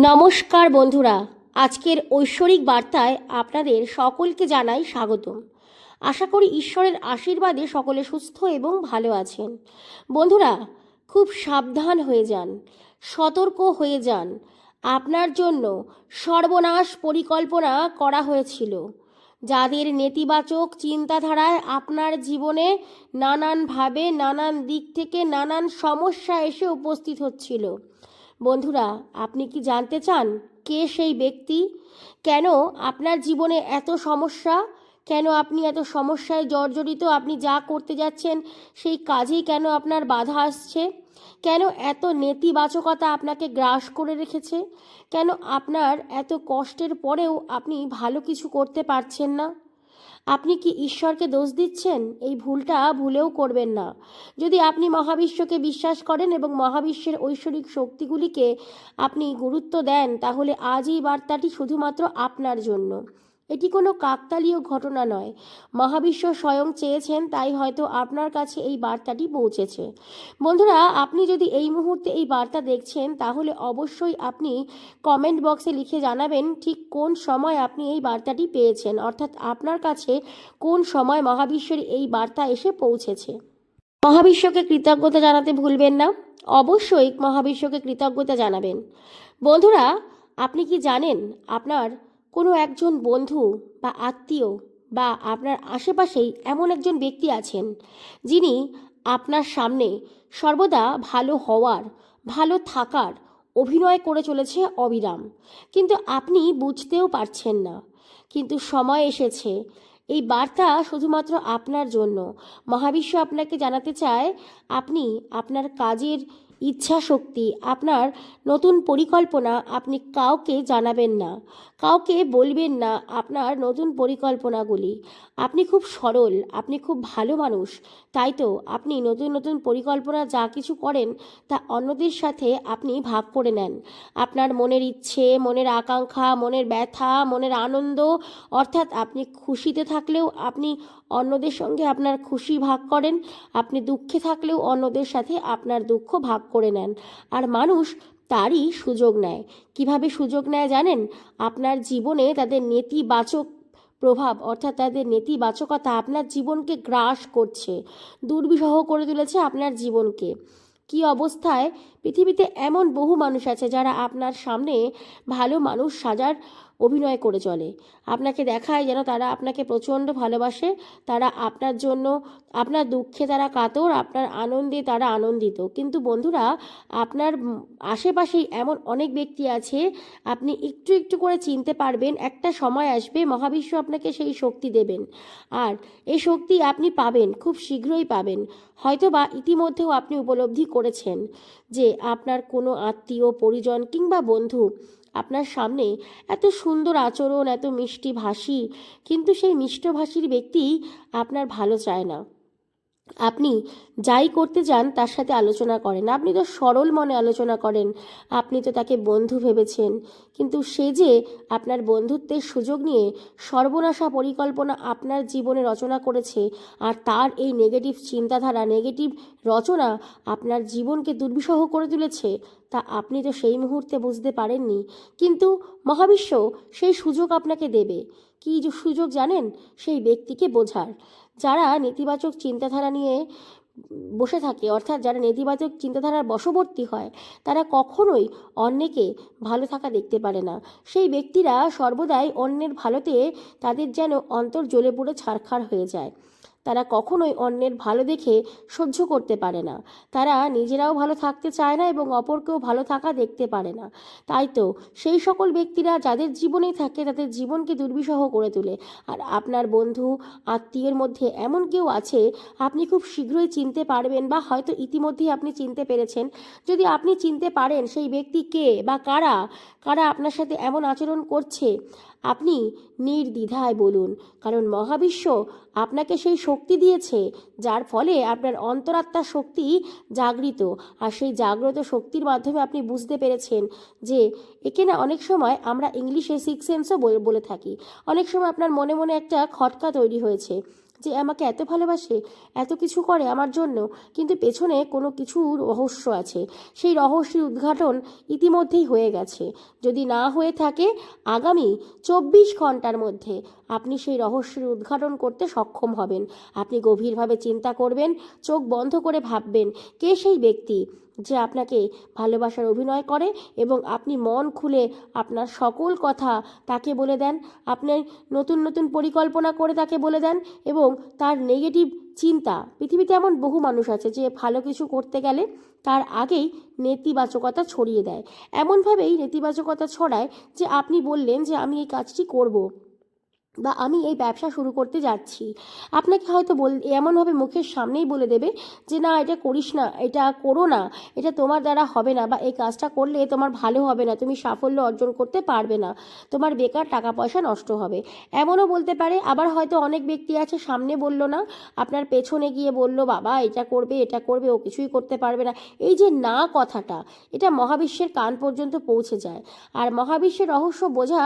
নমস্কার বন্ধুরা, আজকের ঐশ্বরিক বার্তায় আপনাদের সকলকে জানাই স্বাগতম আশা করি ঈশ্বরের আশীর্বাদে সকলে সুস্থ এবং ভালো আছেন। বন্ধুরা, খুব সাবধান হয়ে যান, সতর্ক হয়ে যান। আপনার জন্য সর্বনাশ পরিকল্পনা করা হয়েছিল। যাদের নেতিবাচক চিন্তাধারায় আপনার জীবনে নানানভাবে, নানান দিক থেকে নানান সমস্যা এসে উপস্থিত হচ্ছিল। বন্ধুরা, আপনি কি জানতে চান কে সেই ব্যক্তি? কেন আপনার জীবনে এত সমস্যা? কেন আপনি এত সমস্যায় জর্জরিত? আপনি যা করতে যাচ্ছেন, সেই কাজেই কেন আপনার বাধা আসছে? কেন এত নেতিবাচকতা আপনাকে গ্রাস করে রেখেছে? কেন আপনার এত কষ্টের পরেও আপনি ভালো কিছু করতে পারছেন না? আপনি কি ঈশ্বরকে দোষ দিচ্ছেন? এই ভুলটা ভুলেও করবেন না। যদি আপনি মহাবিশ্বকে বিশ্বাস করেন এবং মহাবিশ্বের ঐশ্বরিক শক্তিগুলিকে আপনি গুরুত্ব দেন, তাহলে আজ এই বার্তাটি শুধুমাত্র আপনার জন্য। এটি কোনো কাকতালীয় ঘটনা নয়। মহাবিশ্ব স্বয়ং চেয়েছেন, তাই হয়তো আপনার কাছে এই বার্তাটি পৌঁছেছে। বন্ধুরা, আপনি যদি এই মুহূর্তে এই বার্তা দেখছেন, তাহলে অবশ্যই আপনি কমেন্ট বক্সে লিখে জানাবেন ঠিক কোন সময় আপনি এই বার্তাটি পেয়েছেন, অর্থাৎ আপনার কাছে কোন সময় মহাবিশ্বের এই বার্তা এসে পৌঁছেছে। মহাবিশ্বকে কৃতজ্ঞতা জানাতে ভুলবেন না। অবশ্যই মহাবিশ্বকে কৃতজ্ঞতা জানাবেন। বন্ধুরা, আপনি কি জানেন আপনার কোনো একজন বন্ধু বা আত্মীয় বা আপনার আশেপাশেই এমন একজন ব্যক্তি আছেন যিনি আপনার সামনে সর্বদা ভালো হওয়ার, ভালো থাকার অভিনয় করে চলেছে অবিরাম। কিন্তু আপনি বুঝতেও পারছেন না। কিন্তু সময় এসেছে। এই বার্তা শুধুমাত্র আপনার জন্য। মহাবিশ্ব আপনাকে জানাতে চায় আপনি আপনার কাজের ইচ্ছা শক্তি আপনার নতুন পরিকল্পনা আপনি কাউকে জানাবেন না, কাউকে বলবেন না আপনার নতুন পরিকল্পনাগুলি। আপনি খুব সরল, আপনি খুব ভালো মানুষ, তাই তো আপনি নতুন নতুন পরিকল্পনা যা কিছু করেন তা অন্যদের সাথে আপনি ভাগ করে নেন। আপনার মনের ইচ্ছে, মনের আকাঙ্ক্ষা, মনের ব্যথা, মনের আনন্দ, অর্থাৎ আপনি খুশিতে থাকলেও আপনি অন্যদের সঙ্গে আপনার খুশি ভাগ করেন। আপনি দুঃখে থাকলেও অন্যদের সাথে আপনার দুঃখ ভাগ করে নেন। আর মানুষ তারই সুযোগ নেয়। কীভাবে সুযোগ নেয় জানেন? আপনার জীবনে তাদের নেতিবাচক প্রভাব, অর্থাৎ তাদের নেতিবাচকতা আপনার জীবনকে গ্রাস করছে, দুর্বিষহ করে তুলেছে আপনার জীবনকে। কি অবস্থায়? পৃথিবীতে এমন বহু মানুষ আছে যারা আপনার সামনে ভালো মানুষ সাজার অভিনয় করে চলে। আপনাকে দেখায় যেন তারা আপনাকে প্রচণ্ড ভালোবাসে, তারা আপনার জন্য, আপনার দুঃখে তারা কাতর, আপনার আনন্দে তারা আনন্দিত। কিন্তু বন্ধুরা, আপনার আশেপাশেই এমন অনেক ব্যক্তি আছে, আপনি একটু একটু করে চিনতে পারবেন, একটা সময় আসবে মহাবিশ্ব আপনাকে সেই শক্তি দেবেন। আর এই শক্তি আপনি পাবেন, খুব শীঘ্রই পাবেন। হয়তো বা ইতিমধ্যেও আপনি উপলব্ধি করেছেন যে আপনার কোনো আত্মীয়, পরিজন কিংবা বন্ধু আপনার সামনে এত সুন্দর আচরণ, এত মিষ্টি ভাষী, কিন্তু সেই মিষ্টভাষীর ব্যক্তি আপনার ভালো চায় না। আপনি যাই করতে যান, তার সাথে আলোচনা করেন। আপনি তো সরল মনে আলোচনা করেন, আপনি তো তাকে বন্ধু ভেবেছেন। কিন্তু সে যে আপনার বন্ধুত্বের সুযোগ নিয়ে সর্বনাশা পরিকল্পনা আপনার জীবনে রচনা করেছে, আর তার এই নেগেটিভ চিন্তাধারা নেগেটিভ রচনা আপনার জীবনকে দুর্বিষহ করে তুলেছে, তা আপনি তো সেই মুহূর্তে বুঝতে পারেননি। কিন্তু মহাবিশ্ব সেই সুযোগ আপনাকে দেবে। কী সুযোগ জানেন? সেই ব্যক্তিকে বোঝার। যারা নেতিবাচক চিন্তাধারা নিয়ে বসে থাকে, অর্থাৎ যারা নেতিবাচক চিন্তাধারার বশবর্তী হয়, তারা কখনোই অন্যকে ভালো থাকা দেখতে পারে না। সেই ব্যক্তিরা সর্বদাই অন্যের ভালোতে তাদের যেন অন্তর জ্বলে পুড়ে ছাড়খাড় হয়ে যায়। তারা কখনোই অন্যের ভালো দেখে সহ্য করতে পারে না। তারা নিজেরাও ভালো থাকতে চায় না এবং অপরকেও ভালো থাকা দেখতে পারে না। তাই তো সেই সকল ব্যক্তিরা যাদের জীবনেই থাকে তাদের জীবনকে দুর্বিষহ করে তোলে। আর আপনার বন্ধু, আত্মীয়ের মধ্যে এমন কেউ আছে, আপনি খুব শীঘ্রই চিনতে পারবেন বা হয়তো ইতিমধ্যেই আপনি চিনতে পেরেছেন। যদি আপনি চিনতে পারেন সেই ব্যক্তি কে বা কারা কারা আপনার সাথে এমন আচরণ করছে আপনি নির্দ্বিধায় বলুন, কারণ মহাবিশ্ব আপনাকে সেই শক্তি দিয়েছে, যার ফলে আপনার অন্তরাত্মার শক্তি জাগৃত, আর সেই জাগ্রত শক্তির মাধ্যমে আপনি বুঝতে পেরেছেন যে একে না অনেক সময় আমরা ইংলিশে সিক্স সেন্সও বলে থাকি। অনেক সময় আপনার মনে মনে একটা খটকা তৈরি হয়েছে। যে আমাকে এত ভালোবাসে, এত কিছু করে আমার জন্য কিন্তু পেছনে কোনো কিছু রহস্য আছে। সেই রহস্যের উদ্ঘাটন ইতিমধ্যেই হয়ে গেছে। যদি না হয়ে থাকে, আগামী চব্বিশ ঘণ্টার মধ্যে আপনি সেই রহস্যের উদ্ঘাটন করতে সক্ষম হবেন। আপনি গভীরভাবে চিন্তা করবেন, চোখ বন্ধ করে ভাববেন, কে সেই ব্যক্তি? যে আপনাকে ভালোবাসার অভিনয় করে এবং আপনি মন খুলে আপনার সকল কথা তাকে বলে দেন, আপনি নতুন নতুন পরিকল্পনা করে তাকে বলে দেন এবং তার নেগেটিভ চিন্তা, পৃথিবীতে এমন বহু মানুষ আছে যে ভালো কিছু করতে গেলে তার আগেই নেতিবাচকতা ছড়িয়ে দেয়। এমনভাবেই নেতিবাচকতা ছড়ায় যে আপনি বললেন যে আমি এই কাজটি করব। বা আমি এই ব্যবসা শুরু করতে যাচ্ছি। আপনাকে হয়তো বল, এমনভাবে মুখের সামনেই বলে দেবে যে, না, এটা করিস না, এটা করো না, এটা তোমার দ্বারা হবে না বা এই কাজটা করলে তোমার ভালো হবে না, তুমি সাফল্য অর্জন করতে পারবে না, তোমার বেকার টাকা পয়সা নষ্ট হবে। এমনও বলতে পারে, আবার হয়তো অনেক ব্যক্তি আছে, সামনে বলল না, আপনার পেছনে গিয়ে বলল, বাবা, এটা করবে এটা করবে, ও কিছুই করতে পারবে না। এই যে না কথাটা, এটা মহাবিশ্বের কান পর্যন্ত পৌঁছে যায়। আর মহাবিশ্বের রহস্য বোঝা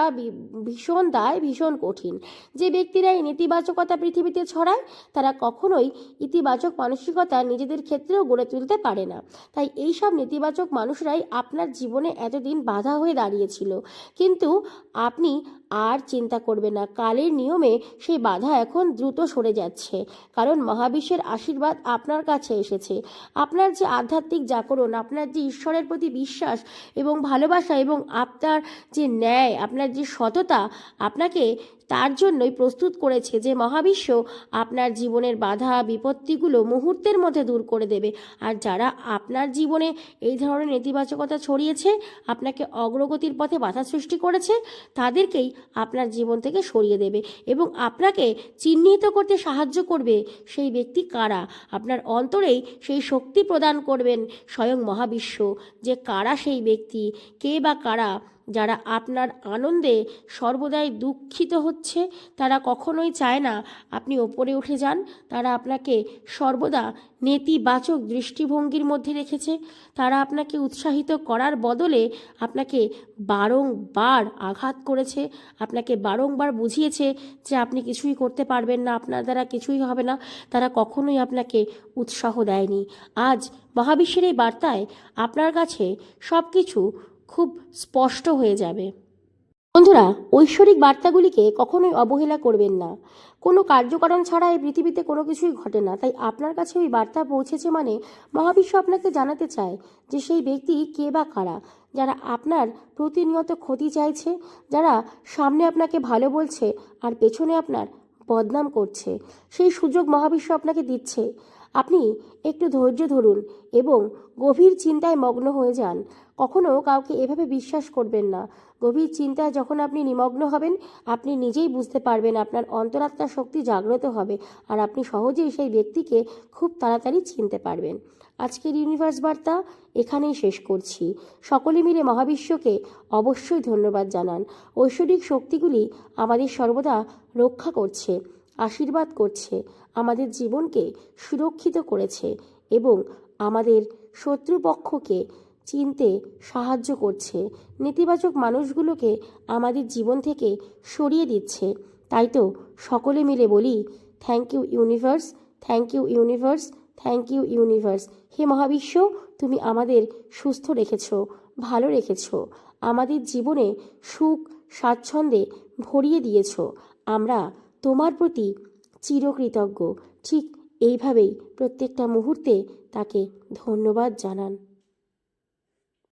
ভীষণ দায়, ভীষণ কঠিন। যে ব্যক্তিরা এই নেতিবাচকতা পৃথিবীতে ছড়ায়, তারা কখনোই ইতিবাচক মানসিকতা নিজেদের ক্ষেত্রেও গড়ে তুলতে পারে না। তাই এই সব নেতিবাচক মানুষরাই আপনার জীবনে এতদিন বাধা হয়ে দাঁড়িয়েছিল। কিন্তু আপনি আর চিন্তা করবে না। কালের নিয়মে সেই বাধা এখন দ্রুত সরে যাচ্ছে। কারণ মহাবিশ্বের আশীর্বাদ আপনার কাছে এসেছে। আপনার যে আধ্যাত্মিক জাগরণ, আপনার যে ঈশ্বরের প্রতি বিশ্বাস এবং ভালোবাসা এবং আপনার যে ন্যায়, আপনার যে সততা, আপনাকে তার জন্যই প্রস্তুত করেছে যে মহাবিশ্ব আপনার জীবনের বাধা, বিপত্তিগুলো মুহূর্তের মধ্যে দূর করে দেবে। আর যারা আপনার জীবনে এই ধরনের নেতিবাচকতা ছড়িয়েছে, আপনাকে অগ্রগতির পথে বাধা সৃষ্টি করেছে, তাদেরকেই আপনার জীবন থেকে সরিয়ে দেবে এবং আপনাকে চিহ্নিত করতে সাহায্য করবে সেই ব্যক্তি কারা? আপনার অন্তরেই সেই শক্তি প্রদান করবেন স্বয়ং মহাবিশ্ব। যে কারা সেই ব্যক্তি? কে বা কারা? যারা আপনার আনন্দে সর্বদাই দুঃখিত হচ্ছে, তারা কখনোই চায় না আপনি ওপরে উঠে যান। তারা আপনাকে সর্বদা নেতিবাচক দৃষ্টিভঙ্গির মধ্যে রেখেছে। তারা আপনাকে উৎসাহিত করার বদলে আপনাকে বারংবার আঘাত করেছে। আপনাকে বারংবার বুঝিয়েছে যে আপনি কিছুই করতে পারবেন না, আপনার দ্বারা কিছুই হবে না। তারা কখনোই আপনাকে উৎসাহ দেয়নি। আজ মহাবিশ্বের এই বার্তায় আপনার কাছে সব কিছু খুব স্পষ্ট হয়ে যাবে। বন্ধুরা, ঐশ্বরিক বার্তাগুলিকে কখনোই অবহেলা করবেন না। কোনো কার্যকারণ ছাড়া এই পৃথিবীতে কোনো কিছুই ঘটে না। তাই আপনার কাছে ওই বার্তা পৌঁছেছে মানে মহাবিশ্ব আপনাকে জানাতে চায় যে সেই ব্যক্তি কে বা কারা, যারা আপনার প্রতিনিয়ত ক্ষতি চাইছে, যারা সামনে আপনাকে ভালো বলছে আর পেছনে আপনার বদনাম করছে। সেই সুযোগ মহাবিশ্ব আপনাকে দিচ্ছে। আপনি একটু ধৈর্য ধরুন এবং গভীর চিন্তায় মগ্ন হয়ে যান। কখনো কাউকে এভাবে বিশ্বাস করবেন না। গভীর চিন্তায় যখন আপনি নিমগ্ন হবেন, আপনি নিজেই বুঝতে পারবেন আপনার অন্তরাত্মার শক্তি জাগ্রত হবে আর আপনি সহজেই সেই ব্যক্তিকে খুব তাড়াতাড়ি চিনতে পারবেন। আজকের ইউনিভার্স বার্তা এখানেই শেষ করছি। সকলে মিলে মহাবিশ্বকে অবশ্যই ধন্যবাদ জানান। ঐশ্বরিক শক্তিগুলি আমাদের সর্বদা রক্ষা করছে। আশীর্বাদ করছে, আমাদের জীবনকে সুরক্ষিত করেছে এবং আমাদের শত্রুপক্ষকে চিনতে সাহায্য করছে। নেতিবাচক মানুষগুলোকে আমাদের জীবন থেকে সরিয়ে দিচ্ছে। তাই তো সকলে মিলে বলি thank you universe thank you universe thank you universe হে মহাবিশ্ব, তুমি আমাদের সুস্থ রেখেছ, ভালো রেখেছ, আমাদের জীবনে সুখ, স্বাচ্ছন্দ্যে ভরিয়ে দিয়েছ। আমরা তোমার প্রতি চিরকৃতজ্ঞ। ঠিক এইভাবেই প্রত্যেকটা মুহূর্তে তাকে ধন্যবাদ জানান।